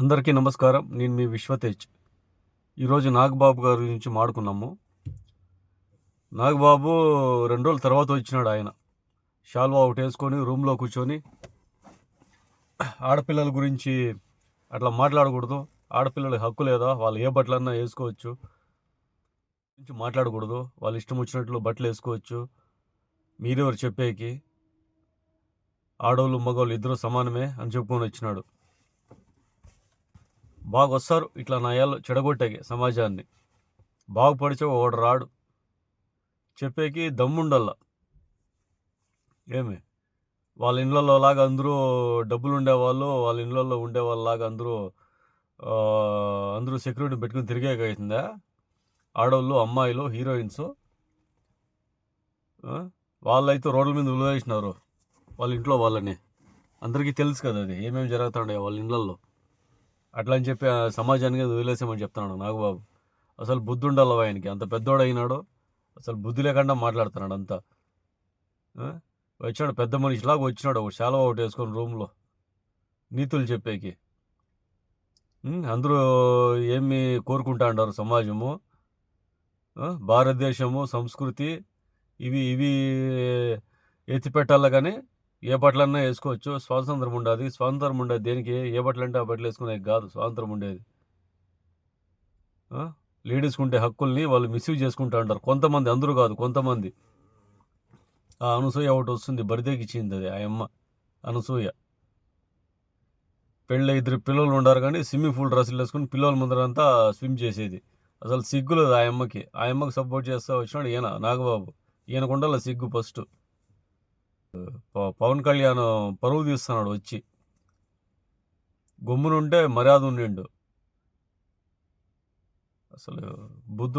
అందరికీ నమస్కారం. నేను మీ విశ్వతేజ్. ఈరోజు నాగబాబు గారి గురించి మాడుకున్నాము. నాగబాబు రెండు రోజుల తర్వాత వచ్చినాడు ఆయన. షాల్వా ఒకటి వేసుకొని రూమ్లో కూర్చొని ఆడపిల్లల గురించి అట్లా మాట్లాడకూడదు. ఆడపిల్లలకి హక్కు లేదా వాళ్ళు ఏ బట్టలన్నా వేసుకోవచ్చు. గురించి మాట్లాడకూడదు. వాళ్ళు ఇష్టం వచ్చినట్లు బట్టలు వేసుకోవచ్చు. మీరెవరు చెప్పేకి? ఆడవాళ్ళు మగవాళ్ళు ఇద్దరు సమానమే అని చెప్పుకొని వచ్చినాడు. బాగా వస్తారు ఇట్లా నయాలు చెడగొట్టేకి సమాజాన్ని. బాగుపడిచే ఒకడు రాడు. చెప్పేకి దమ్ముండల్లా. ఏమి? వాళ్ళ ఇళ్ళల్లో లాగా అందరూ డబ్బులు ఉండేవాళ్ళు వాళ్ళ ఇళ్ళల్లో ఉండేవాళ్ళలాగా అందరూ అందరూ సెక్యూరిటీ పెట్టుకుని తిరిగేకైతుందా ఆడవాళ్ళు అమ్మాయిలు హీరోయిన్స్. వాళ్ళైతే రోడ్ల మీద ఉలివేసినారు. వాళ్ళ ఇంట్లో వాళ్ళని. అందరికీ తెలుసు కదా అది. ఏమేమి జరుగుతుండే వాళ్ళ ఇళ్ళల్లో. అట్లా అని చెప్పి ఆ సమాజానికి వదిలేసామని చెప్తున్నాడు నాగబాబు. అసలు బుద్ధి ఉండాలి ఆయనకి. అంత పెద్దోడు అయినాడు అసలు బుద్ధి లేకుండా మాట్లాడుతున్నాడు అంతా. వచ్చాడు పెద్ద మనిషిలాగా వచ్చినాడు ఒక శాలవ ఒకటి వేసుకొని రూమ్లో. నీతులు చెప్పేకి. అందరూ ఏమి కోరుకుంటా అంటారు సమాజము? భారతదేశము సంస్కృతి ఇవి ఇవి ఎత్తిపెట్టాలి కానీ ఏ బట్టలన్నా వేసుకోవచ్చు. స్వాతంత్రం ఉండదు. స్వాతంత్రం ఉండేది దేనికి? ఏ బట్టలు అంటే ఆ బట్టలు వేసుకునేది కాదు. స్వాతంత్రం ఉండేది. లేడీస్కి ఉండే హక్కుల్ని వాళ్ళు మిస్యూజ్ చేసుకుంటా ఉంటారు. కొంతమంది అందరూ కాదు. కొంతమంది. ఆ అనసూయ ఒకటి వస్తుంది. బరిదేకి ఇచ్చింది అది ఆ అమ్మ. అనసూయ. పెళ్ళి ఇద్దరు పిల్లలు ఉండారు కానీ స్విమ్మింగ్ పూల్ డ్రెస్సులు వేసుకుని పిల్లల ముందరంతా స్విమ్ చేసేది. అసలు సిగ్గు లేదు ఆ అమ్మకి. ఆ అమ్మకి సపోర్ట్ చేస్తా వచ్చినాడు ఈయన నాగబాబు. ఈయనకుండాల సిగ్గు ఫస్ట్. పవన్ కళ్యాణ్ పరువు తీస్తున్నాడు వచ్చి. గమ్మునుంటే మర్యాద ఉండిండు. అసలు బుద్ధి